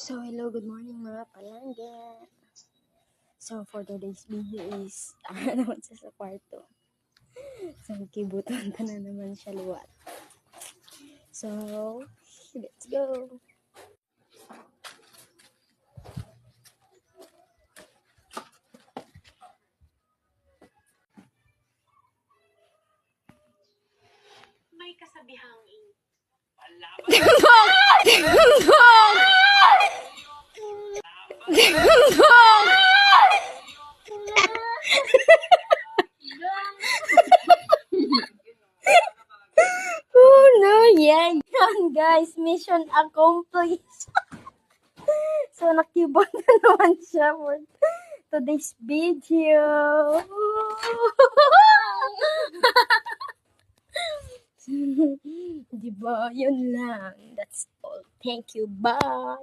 So, hello, good morning mga palangga. So, for today's video is, ano naman siya sa kwarto. So, kibutan na naman siya luwat. So, let's go. May kasabihang in Oh no, yeah, yan guys, mission accomplished. so, nakibot na naman siya for today's video. diba? Yun lang. That's all. Thank you. Bye.